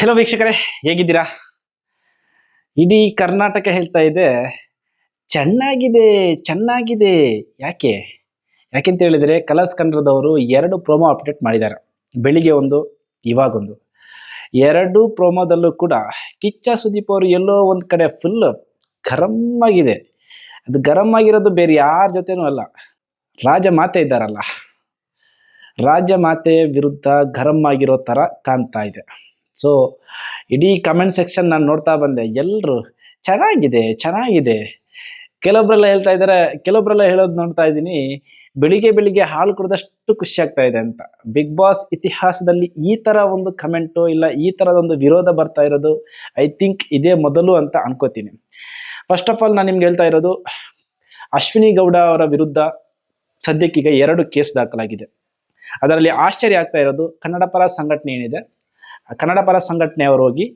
Hello ವೀಕ್ಷಕರೇ, ಹೇಗಿದ್ದೀರಾ? ಇಡೀ ಕರ್ನಾಟಕ ಹೇಳ್ತಾ ಇದೆ, ಚೆನ್ನಾಗಿದೆ ಚೆನ್ನಾಗಿದೆ. ಯಾಕೆ? ಯಾಕೆಂತ ಹೇಳಿದರೆ, ಕಲರ್ಸ್ ಕನ್ನಡದವರು ಎರಡು ಪ್ರೋಮೋ ಅಪ್ಡೇಟ್ ಮಾಡಿದ್ದಾರೆ. ಬೆಳಿಗ್ಗೆ ಒಂದು ಇವಾಗೊಂದು ಎರಡು ಪ್ರೋಮೋದಲ್ಲೂ ಕೂಡ ಕಿಚ್ಚ ಸುದೀಪ್ ಅವರು ಎಲ್ಲೋ ಒಂದು ಕಡೆ ಫುಲ್ ಗರಂ ಅದು ಗರಂ ಆಗಿರೋದು ಬೇರೆ ಯಾರ ಜೊತೆನೂ ಅಲ್ಲ. ರಾಜ ಮಾತೆ ಇದ್ದಾರಲ್ಲ. ರಾಜ ಮಾತೆಯ ವಿರುದ್ಧ ಗರಂ ಆಗಿರೋ ಥರ ಕಾಣ್ತಾ ಇದೆ. ಸೊ ಇಡೀ ಕಮೆಂಟ್ ಸೆಕ್ಷನ್ ನಾನು ನೋಡ್ತಾ ಬಂದೆ. ಎಲ್ಲರೂ ಚೆನ್ನಾಗಿದೆ ಚೆನ್ನಾಗಿದೆ. ಕೆಲವೊಬ್ಬರೆಲ್ಲ ಹೇಳ್ತಾ ಇದ್ದಾರೆ ಕೆಲವೊಬ್ಬರೆಲ್ಲ ಹೇಳೋದು ನೋಡ್ತಾ ಇದ್ದೀನಿ ಬೆಳಿಗ್ಗೆ ಬೆಳಿಗ್ಗೆ ಹಾಲು ಕುಡಿದಷ್ಟು ಖುಷಿ ಆಗ್ತಾ ಇದೆ ಅಂತ. ಬಿಗ್ ಬಾಸ್ ಇತಿಹಾಸದಲ್ಲಿ ಈ ಥರ ಒಂದು ಕಮೆಂಟು ಇಲ್ಲ, ಈ ತರದ ಒಂದು ವಿರೋಧ ಬರ್ತಾ ಇರೋದು ಐ ಥಿಂಕ್ ಇದೇ ಮೊದಲು ಅಂತ ಅನ್ಕೋತೀನಿ. ಫಸ್ಟ್ ಆಫ್ ಆಲ್ ನಾನು ನಿಮ್ಗೆ ಹೇಳ್ತಾ ಇರೋದು, ಅಶ್ವಿನಿ ಗೌಡ ಅವರ ವಿರುದ್ಧ ಸದ್ಯಕ್ಕೀಗ ಎರಡು ಕೇಸ್ ದಾಖಲಾಗಿದೆ. ಅದರಲ್ಲಿ ಆಶ್ಚರ್ಯ ಆಗ್ತಾ ಇರೋದು, ಕನ್ನಡ ಪರ ಸಂಘಟನೆ ಏನಿದೆ ಕನ್ನಡ ಪರ ಸಂಘಟನೆಯವರು ಹೋಗಿ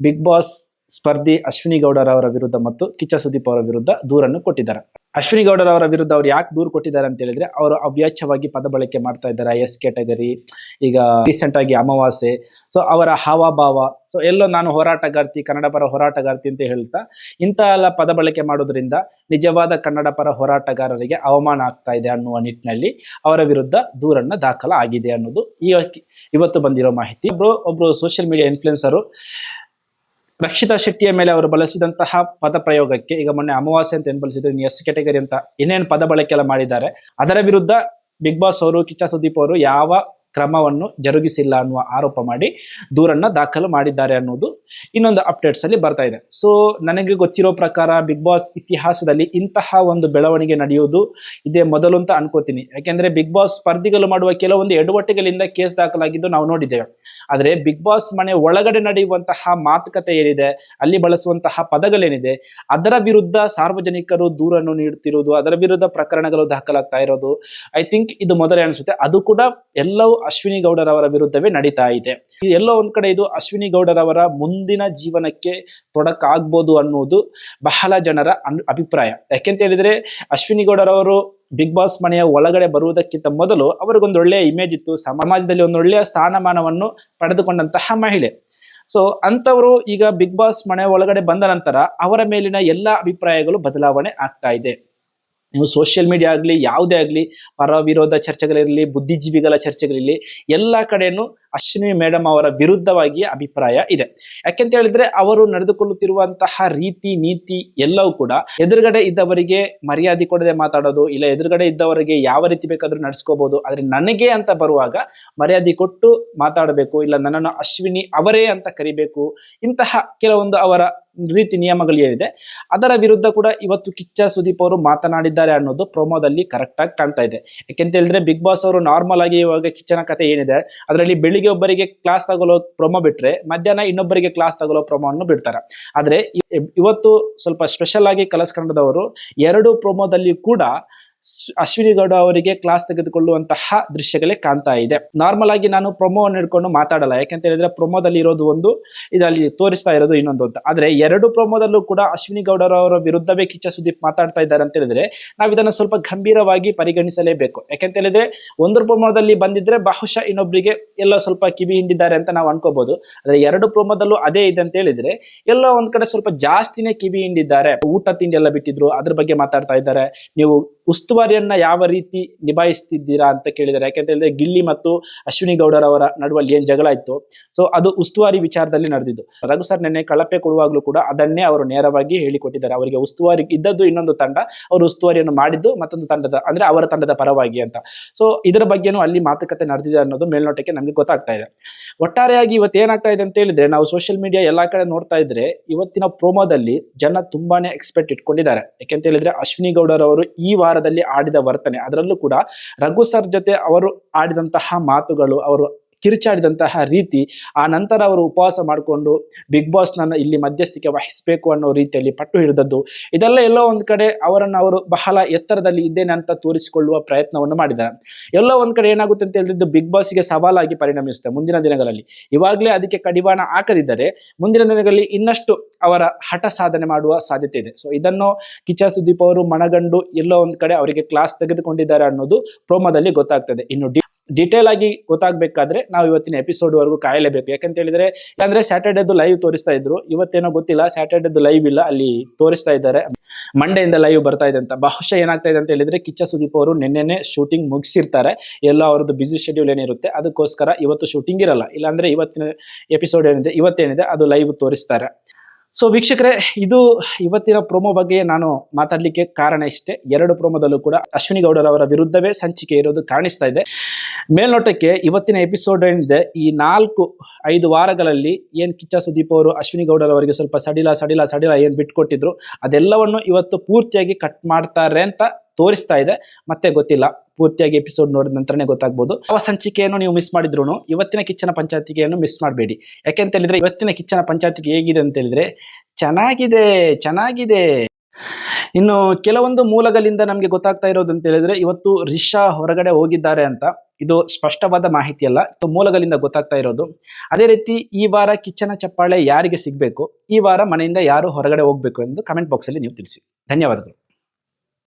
ಬಿಗ್ ಬಾಸ್ ಸ್ಪರ್ಧಿ ಅಶ್ವಿನಿ ಗೌಡರವರ ವಿರುದ್ಧ ಮತ್ತು ಕಿಚ್ಚ ಸುದೀಪ್ ಅವರ ವಿರುದ್ಧ ದೂರನ್ನು ಕೊಟ್ಟಿದ್ದಾರೆ. ಅಶ್ವಿನಿ ಗೌಡರವರ ವಿರುದ್ಧ ಅವ್ರು ಯಾಕೆ ದೂರು ಕೊಟ್ಟಿದ್ದಾರೆ ಅಂತ ಹೇಳಿದ್ರೆ, ಅವರು ಅವ್ಯಾಚ್ಯವಾಗಿ ಪದ ಬಳಕೆ ಮಾಡ್ತಾ ಇದ್ದಾರೆ ಎಸ್ ಕ್ಯಾಟಗರಿ ಈಗ ರೀಸೆಂಟ್ ಆಗಿ ಅಮಾವಾಸ್ಯೆ ಸೊ ಅವರ ಹಾವಭಾವ ಸೊ ಎಲ್ಲೋ ನಾನು ಹೋರಾಟಗಾರ್ತಿ, ಕನ್ನಡ ಪರ ಹೋರಾಟಗಾರ್ತಿ ಅಂತ ಹೇಳ್ತಾ ಇಂತಹ ಎಲ್ಲ ಪದ ಬಳಕೆ ಮಾಡೋದ್ರಿಂದ ನಿಜವಾದ ಕನ್ನಡ ಪರ ಹೋರಾಟಗಾರರಿಗೆ ಅವಮಾನ ಆಗ್ತಾ ಇದೆ ಅನ್ನುವ ನಿಟ್ಟಿನಲ್ಲಿ ಅವರ ವಿರುದ್ಧ ದೂರನ್ನ ದಾಖಲಾಗಿದೆ ಅನ್ನೋದು ಈ ಇವತ್ತು ಬಂದಿರೋ ಮಾಹಿತಿ. ಒಬ್ರು ಒಬ್ರು ಸೋಷಿಯಲ್ ಮೀಡಿಯಾ ಇನ್ಫ್ಲುಯೆನ್ಸರು ರಕ್ಷಿತಾ ಶೆಟ್ಟಿಯ ಮೇಲೆ ಅವರು ಬಳಸಿದಂತಹ ಪದ ಪ್ರಯೋಗಕ್ಕೆ ಈಗ ಮೊನ್ನೆ ಅಮಾವಾಸ್ಯೆ ಅಂತ ಏನು ಬಳಸಿದ್ರು ಎಸ್ ಕೆಟಗರಿ ಅಂತ ಏನೇನು ಪದ ಬಳಕೆ ಎಲ್ಲ ಮಾಡಿದ್ದಾರೆ, ಅದರ ವಿರುದ್ಧ ಬಿಗ್ ಬಾಸ್ ಅವರು, ಕಿಚ್ಚ ಸುದೀಪ್ ಅವರು ಯಾವ ಕ್ರಮವನ್ನು ಜರುಗಿಸಿಲ್ಲ ಅನ್ನುವ ಆರೋಪ ಮಾಡಿ ದೂರನ್ನ ದಾಖಲು ಮಾಡಿದ್ದಾರೆ ಅನ್ನೋದು ಇನ್ನೊಂದು ಅಪ್ಡೇಟ್ಸ್ ಅಲ್ಲಿ ಬರ್ತಾ ಇದೆ. ಸೊ ನನಗೆ ಗೊತ್ತಿರೋ ಪ್ರಕಾರ ಬಿಗ್ ಬಾಸ್ ಇತಿಹಾಸದಲ್ಲಿ ಇಂತಹ ಒಂದು ಬೆಳವಣಿಗೆ ನಡೆಯುವುದು ಇದೇ ಮೊದಲು ಅಂತ ಅನ್ಕೋತೀನಿ. ಯಾಕೆಂದ್ರೆ ಬಿಗ್ ಬಾಸ್ ಸ್ಪರ್ಧಿಗಳು ಮಾಡುವ ಕೆಲವೊಂದು ಎಡವಟ್ಟುಗಳಿಂದ ಕೇಸ್ ದಾಖಲಾಗಿದ್ದು ನಾವು ನೋಡಿದ್ದೇವೆ. ಆದರೆ ಬಿಗ್ ಬಾಸ್ ಮನೆ ಒಳಗಡೆ ನಡೆಯುವಂತಹ ಮಾತುಕತೆ ಏನಿದೆ, ಅಲ್ಲಿ ಬಳಸುವಂತಹ ಪದಗಳೇನಿದೆ, ಅದರ ವಿರುದ್ಧ ಸಾರ್ವಜನಿಕರು ದೂರನ್ನು ನೀಡುತ್ತಿರುವುದು, ಅದರ ವಿರುದ್ಧ ಪ್ರಕರಣಗಳು ದಾಖಲಾಗ್ತಾ ಇರೋದು ಐ ಥಿಂಕ್ ಇದು ಮೊದಲೇ ಅನಿಸುತ್ತೆ. ಅದು ಕೂಡ ಎಲ್ಲವೂ ಅಶ್ವಿನಿ ಗೌಡರವರ ವಿರುದ್ಧವೇ ನಡೀತಾ ಇದೆ. ಎಲ್ಲೋ ಒಂದ್ ಕಡೆ ಇದು ಅಶ್ವಿನಿ ಗೌಡರವರ ಮುಂದಿನ ಜೀವನಕ್ಕೆ ತೊಡಕಾಗ್ಬೋದು ಅನ್ನೋದು ಬಹಳ ಜನರ ಅಭಿಪ್ರಾಯ. ಯಾಕೆಂತ ಹೇಳಿದ್ರೆ ಅಶ್ವಿನಿ ಗೌಡರವರು ಬಿಗ್ ಬಾಸ್ ಮನೆಯ ಒಳಗಡೆ ಬರುವುದಕ್ಕಿಂತ ಮೊದಲು ಅವರಿಗೊಂದು ಒಳ್ಳೆಯ ಇಮೇಜ್ ಇತ್ತು, ಸಮಾಜದಲ್ಲಿ ಒಂದು ಒಳ್ಳೆಯ ಸ್ಥಾನಮಾನವನ್ನು ಪಡೆದುಕೊಂಡಂತಹ ಮಹಿಳೆ. ಸೊ ಅಂಥವರು ಈಗ ಬಿಗ್ ಬಾಸ್ ಮನೆ ಒಳಗಡೆ ಬಂದ ನಂತರ ಅವರ ಮೇಲಿನ ಎಲ್ಲ ಅಭಿಪ್ರಾಯಗಳು ಬದಲಾವಣೆ ಆಗ್ತಾ ಇದೆ. ನೀವು ಸೋಷಿಯಲ್ ಮೀಡಿಯಾ ಆಗಲಿ ಯಾವುದೇ ಆಗಲಿ ಪರ ವಿರೋಧ ಚರ್ಚೆಗಳಿರಲಿ ಬುದ್ಧಿಜೀವಿಗಳ ಚರ್ಚೆಗಳಿರಲಿ ಎಲ್ಲ ಕಡೆನೂ ಅಶ್ವಿನಿ ಮೇಡಮ್ ಅವರ ವಿರುದ್ಧವಾಗಿ ಅಭಿಪ್ರಾಯ ಇದೆ. ಯಾಕೆಂತ ಹೇಳಿದ್ರೆ ಅವರು ನಡೆದುಕೊಳ್ಳುತ್ತಿರುವಂತಹ ರೀತಿ, ನೀತಿ ಎಲ್ಲವೂ ಕೂಡ ಎದುರುಗಡೆ ಇದ್ದವರಿಗೆ ಮರ್ಯಾದೆ ಕೊಡದೆ ಮಾತಾಡೋದು, ಇಲ್ಲ ಎದುರುಗಡೆ ಇದ್ದವರಿಗೆ ಯಾವ ರೀತಿ ಬೇಕಾದ್ರೂ ನಡೆಸ್ಕೋಬಹುದು ಆದ್ರೆ ನನಗೆ ಅಂತ ಬರುವಾಗ ಮರ್ಯಾದೆ ಕೊಟ್ಟು ಮಾತಾಡಬೇಕು, ಇಲ್ಲ ನನ್ನನ್ನು ಅಶ್ವಿನಿ ಅವರೇ ಅಂತ ಕರಿಬೇಕು, ಇಂತಹ ಕೆಲವೊಂದು ಅವರ ರೀತಿ ನಿಯಮಗಳು ಏನಿದೆ, ಅದರ ವಿರುದ್ಧ ಕೂಡ ಇವತ್ತು ಕಿಚ್ಚ ಸುದೀಪ್ ಅವರು ಮಾತನಾಡಿದ್ದಾರೆ ಅನ್ನೋದು ಪ್ರೊಮೋದಲ್ಲಿ ಕರೆಕ್ಟ್ ಆಗಿ ಕಾಣ್ತಾ ಇದೆ. ಯಾಕೆಂತ ಹೇಳಿದ್ರೆ ಬಿಗ್ ಬಾಸ್ ಅವರು ನಾರ್ಮಲ್ ಆಗಿ ಇವಾಗ ಕಿಚ್ಚನ ಕತೆ ಏನಿದೆ, ಅದರಲ್ಲಿ ಬೆಳಿಗ್ಗೆ ಒಬ್ಬರಿಗೆ ಕ್ಲಾಸ್ ತಗೊಳ್ಳೋ ಪ್ರೊಮೋ ಬಿಟ್ರೆ ಮಧ್ಯಾಹ್ನ ಇನ್ನೊಬ್ಬರಿಗೆ ಕ್ಲಾಸ್ ತಗೊಳ್ಳೋ ಪ್ರೊಮೋವನ್ನು ಬಿಡ್ತಾರೆ. ಆದ್ರೆ ಇವತ್ತು ಸ್ವಲ್ಪ ಸ್ಪೆಷಲ್ ಆಗಿ ಕಲಸ್ ಎರಡು ಪ್ರೊಮೋದಲ್ಲಿ ಕೂಡ ಅಶ್ವಿನಿ ಗೌಡ ಅವರಿಗೆ ಕ್ಲಾಸ್ ತೆಗೆದುಕೊಳ್ಳುವಂತಹ ದೃಶ್ಯಗಳೇ ಕಾಣ್ತಾ ಇದೆ. ನಾರ್ಮಲ್ ಆಗಿ ನಾನು ಪ್ರೊಮೋವನ್ನು ಹಿಡ್ಕೊಂಡು ಮಾತಾಡಲ್ಲ. ಯಾಕೆಂತ ಹೇಳಿದ್ರೆ ಪ್ರೊಮೋದಲ್ಲಿ ಇರೋದು ಒಂದು, ಇದರಲ್ಲಿ ತೋರಿಸ್ತಾ ಇರೋದು ಇನ್ನೊಂದು ಅಂತ. ಆದ್ರೆ ಎರಡು ಪ್ರೊಮೋದಲ್ಲೂ ಕೂಡ ಅಶ್ವಿನಿ ಗೌಡರವರ ವಿರುದ್ಧವೇ ಕಿಚ್ಚ ಸುದೀಪ್ ಮಾತಾಡ್ತಾ ಇದ್ದಾರೆ ಅಂತ ಹೇಳಿದ್ರೆ ನಾವು ಇದನ್ನ ಸ್ವಲ್ಪ ಗಂಭೀರವಾಗಿ ಪರಿಗಣಿಸಲೇಬೇಕು. ಯಾಕೆಂತ ಹೇಳಿದ್ರೆ ಒಂದು ಪ್ರೊಮೋದಲ್ಲಿ ಬಂದಿದ್ರೆ ಬಹುಶಃ ಇನ್ನೊಬ್ಬರಿಗೆ ಎಲ್ಲೋ ಸ್ವಲ್ಪ ಕಿವಿ ಹಿಂಡಿದ್ದಾರೆ ಅಂತ ನಾವು ಅನ್ಕೋಬಹುದು ಆದ್ರೆ ಎರಡು ಪ್ರೊಮೋದಲ್ಲೂ ಅದೇ ಇದೆ ಅಂತ ಹೇಳಿದ್ರೆ ಎಲ್ಲೋ ಒಂದ್ ಕಡೆ ಸ್ವಲ್ಪ ಜಾಸ್ತಿನೇ ಕಿವಿ ಹಿಂಡಿದ್ದಾರೆ. ಊಟ ತಿಂಡಿ ಎಲ್ಲ ಬಿಟ್ಟಿದ್ರು, ಅದ್ರ ಬಗ್ಗೆ ಮಾತಾಡ್ತಾ ಇದ್ದಾರೆ. ನೀವು ಉಸ್ತುವಾರಿಯನ್ನ ಯಾವ ರೀತಿ ನಿಭಾಯಿಸ್ತಿದ್ದೀರಾ ಅಂತ ಕೇಳಿದ್ದಾರೆ ಯಾಕೆಂತ ಹೇಳಿದ್ರೆ ಗಿಲ್ಲಿ ಮತ್ತು ಅಶ್ವಿನಿ ಗೌಡರವರ ನಡುವಲ್ಲಿ ಏನ್ ಜಗಳ ಇತ್ತು ಸೊ ಅದು ಉಸ್ತುವಾರಿ ವಿಚಾರದಲ್ಲಿ ನಡೆದಿದ್ದು. ರಘು ಸರ್ ನೆನ್ನೆ ಕಳಪೆ ಕೊಡುವಾಗ್ಲೂ ಕೂಡ ಅದನ್ನೇ ಅವರು ನೇರವಾಗಿ ಹೇಳಿಕೊಟ್ಟಿದ್ದಾರೆ. ಅವರಿಗೆ ಉಸ್ತುವಾರಿ ಇದ್ದದ್ದು ಇನ್ನೊಂದು ತಂಡ, ಅವರು ಉಸ್ತುವಾರಿಯನ್ನು ಮಾಡಿದ್ದು ಮತ್ತೊಂದು ತಂಡದ, ಅಂದ್ರೆ ಅವರ ತಂಡದ ಪರವಾಗಿ ಅಂತ. ಸೊ ಇದರ ಬಗ್ಗೆನೂ ಅಲ್ಲಿ ಮಾತುಕತೆ ನಡೆದಿದೆ ಅನ್ನೋದು ಮೇಲ್ನೋಟಕ್ಕೆ ನಮಗೆ ಗೊತ್ತಾಗ್ತಾ ಇದೆ. ಒಟ್ಟಾರೆಯಾಗಿ ಇವತ್ತು ಏನಾಗ್ತಾ ಇದೆ ಅಂತ ಹೇಳಿದ್ರೆ, ನಾವು ಸೋಷಿಯಲ್ ಮೀಡಿಯಾ ಎಲ್ಲಾ ಕಡೆ ನೋಡ್ತಾ ಇದ್ರೆ, ಇವತ್ತಿನ ಪ್ರೋಮೋದಲ್ಲಿ ಜನ ತುಂಬಾನೇ ಎಕ್ಸ್ಪೆಕ್ಟ್ ಇಟ್ಕೊಂಡಿದ್ದಾರೆ. ಯಾಕೆಂತ ಹೇಳಿದ್ರೆ ಅಶ್ವಿನಿ ಗೌಡರವರು ಈ ವಾರದಲ್ಲಿ ಆಡಿದ ವರ್ತನೆ. ಅದರಲ್ಲೂ ಕೂಡ ರಘು ಸರ್ ಜೊತೆ ಅವರು ಆಡಿದಂತಹ ಮಾತುಗಳು ಅವರು ಕಿರುಚಾಡಿದಂತಹ ರೀತಿ ಆ ನಂತರ ಅವರು ಉಪವಾಸ ಮಾಡಿಕೊಂಡು ಬಿಗ್ ಬಾಸ್ ನನ್ನ ಇಲ್ಲಿ ಮಧ್ಯಸ್ಥಿಕೆ ವಹಿಸಬೇಕು ಅನ್ನೋ ರೀತಿಯಲ್ಲಿ ಪಟ್ಟು ಹಿಡಿದದ್ದು. ಇದೆಲ್ಲ ಎಲ್ಲೋ ಒಂದು ಕಡೆ ಅವರನ್ನು ಅವರು ಬಹಳ ಎತ್ತರದಲ್ಲಿ ಇದ್ದೇನೆ ಅಂತ ತೋರಿಸಿಕೊಳ್ಳುವ ಪ್ರಯತ್ನವನ್ನು ಮಾಡಿದ್ದಾರೆ. ಎಲ್ಲೋ ಒಂದು ಕಡೆ ಏನಾಗುತ್ತೆ ಅಂತ ಹೇಳಿದ್ದು ಬಿಗ್ ಬಾಸ್ಗೆ ಸವಾಲಾಗಿ ಪರಿಣಮಿಸುತ್ತೆ ಮುಂದಿನ ದಿನಗಳಲ್ಲಿ. ಇವಾಗಲೇ ಅದಕ್ಕೆ ಕಡಿವಾಣ ಹಾಕದಿದ್ದರೆ ಮುಂದಿನ ದಿನಗಳಲ್ಲಿ ಇನ್ನಷ್ಟು ಅವರ ಹಠ ಸಾಧನೆ ಮಾಡುವ ಸಾಧ್ಯತೆ ಇದೆ. ಸೊ ಇದನ್ನು ಕಿಚ್ಚ ಸುದೀಪ್ ಅವರು ಮನಗಂಡು ಎಲ್ಲೋ ಒಂದು ಕಡೆ ಅವರಿಗೆ ಕ್ಲಾಸ್ ತೆಗೆದುಕೊಂಡಿದ್ದಾರೆ ಅನ್ನೋದು ಪ್ರೋಮೋದಲ್ಲಿ ಗೊತ್ತಾಗ್ತದೆ. ಇನ್ನು ಡಿ- ಡಿಟೇಲ್ ಆಗಿ ಗೊತ್ತಾಗಬೇಕಾದ್ರೆ ನಾವು ಇವತ್ತಿನ ಎಪಿಸೋಡ್ ವರೆಗೂ ಕಾಯಲೇಬೇಕು. ಯಾಕಂತ ಹೇಳಿದ್ರೆ, ಯಾಕಂದ್ರೆ ಸ್ಯಾಟರ್ಡೇದು ಲೈವ್ ತೋರಿಸ್ತಾ ಇದ್ರು. ಇವತ್ತೇನೋ ಗೊತ್ತಿಲ್ಲ ಸ್ಯಾಟರ್ಡೇದು ಲೈವ್ ಇಲ್ಲ, ಅಲ್ಲಿ ತೋರಿಸ್ತಾ ಇದ್ದಾರೆ. ಮಂಡೆಯಿಂದ ಲೈವ್ ಬರ್ತಾ ಇದೆ ಅಂತ. ಬಹುಶಃ ಏನಾಗ್ತಾ ಇದೆ ಅಂತ ಹೇಳಿದ್ರೆ, ಕಿಚ್ಚ ಸುದೀಪ್ ಅವರು ನಿನ್ನೆನೆ ಶೂಟಿಂಗ್ ಮುಗಿಸಿರ್ತಾರೆ. ಎಲ್ಲ ಅವ್ರದ್ದು ಬಿಸಿ ಶೆಡ್ಯೂಲ್ ಏನಿರುತ್ತೆ, ಅದಕ್ಕೋಸ್ಕರ ಇವತ್ತು ಶೂಟಿಂಗ್ ಇರಲ್ಲ. ಇಲ್ಲಾಂದ್ರೆ ಇವತ್ತಿನ ಎಪಿಸೋಡ್ ಏನಿದೆ, ಇವತ್ತೇನಿದೆ, ಅದು ಲೈವ್ ತೋರಿಸ್ತಾರೆ. ಸೊ ವೀಕ್ಷಕರೇ, ಇದು ಇವತ್ತಿನ ಪ್ರೊಮೋ ಬಗ್ಗೆ ನಾನು ಮಾತಾಡ್ಲಿಕ್ಕೆ ಕಾರಣ ಇಷ್ಟೇ. ಎರಡು ಪ್ರೊಮೋದಲ್ಲೂ ಕೂಡ ಅಶ್ವಿನಿ ಗೌಡರವರ ವಿರುದ್ಧವೇ ಸಂಚಿಕೆ ಇರೋದು ಕಾಣಿಸ್ತಾ ಇದೆ. ಮೇಲ್ನೋಟಕ್ಕೆ ಇವತ್ತಿನ ಎಪಿಸೋಡ್ ಏನಿದೆ, ಈ ನಾಲ್ಕು, ಐದು ವಾರಗಳಲ್ಲಿ ಏನು ಕಿಚ್ಚ ಸುದೀಪ್ ಅವರು, ಅಶ್ವಿನಿ ಗೌಡರವರಿಗೆ ಸ್ವಲ್ಪ ಸಡಿಲ ಸಡಿಲ ಸಡಿಲ ಏನು ಬಿಟ್ಕೊಟ್ಟಿದ್ರು, ಅದೆಲ್ಲವನ್ನು ಇವತ್ತು ಪೂರ್ತಿಯಾಗಿ ಕಟ್ ಮಾಡ್ತಾರೆ ಅಂತ ತೋರಿಸ್ತಾ ಇದೆ. ಮತ್ತೆ ಗೊತ್ತಿಲ್ಲ, ಪೂರ್ತಿಯಾಗಿ ಎಪಿಸೋಡ್ ನೋಡಿದ ನಂತರನೇ ಗೊತ್ತಾಗ್ಬೋದು. ಅವ ಸಂಚಿಕೆಯನ್ನು ನೀವು ಮಿಸ್ ಮಾಡಿದ್ರು ಇವತ್ತಿನ ಕಿಚ್ಚನ ಪಂಚಾಯತಿಗೆಯನ್ನು ಮಿಸ್ ಮಾಡಬೇಡಿ. ಯಾಕೆಂತ ಹೇಳಿದ್ರೆ, ಇವತ್ತಿನ ಕಿಚ್ಚನ ಪಂಚಾಯತಿಗೆ ಹೇಗಿದೆ ಅಂತ ಹೇಳಿದ್ರೆ, ಚೆನ್ನಾಗಿದೆ ಚೆನ್ನಾಗಿದೆ. ಇನ್ನು ಕೆಲವೊಂದು ಮೂಲಗಳಿಂದ ನಮಗೆ ಗೊತ್ತಾಗ್ತಾ ಇರೋದು ಅಂತ ಹೇಳಿದ್ರೆ, ಇವತ್ತು ರಿಷಾ ಹೊರಗಡೆ ಹೋಗಿದ್ದಾರೆ ಅಂತ. ಇದು ಸ್ಪಷ್ಟವಾದ ಮಾಹಿತಿ ಅಲ್ಲ. ಇದು ಮೂಲಗಳಿಂದ ಗೊತ್ತಾಗ್ತಾ ಇರೋದು. ಅದೇ ರೀತಿ ಈ ವಾರ ಕಿಚ್ಚನ ಚಪ್ಪಾಳೆ ಯಾರಿಗೆ ಸಿಗಬೇಕು? ಈ ವಾರ ಮನೆಯಿಂದ ಯಾರು ಹೊರಗಡೆ ಹೋಗಬೇಕು ಎಂದು ಕಮೆಂಟ್ ಬಾಕ್ಸಲ್ಲಿ ನೀವು ತಿಳಿಸಿ. ಧನ್ಯವಾದಗಳು.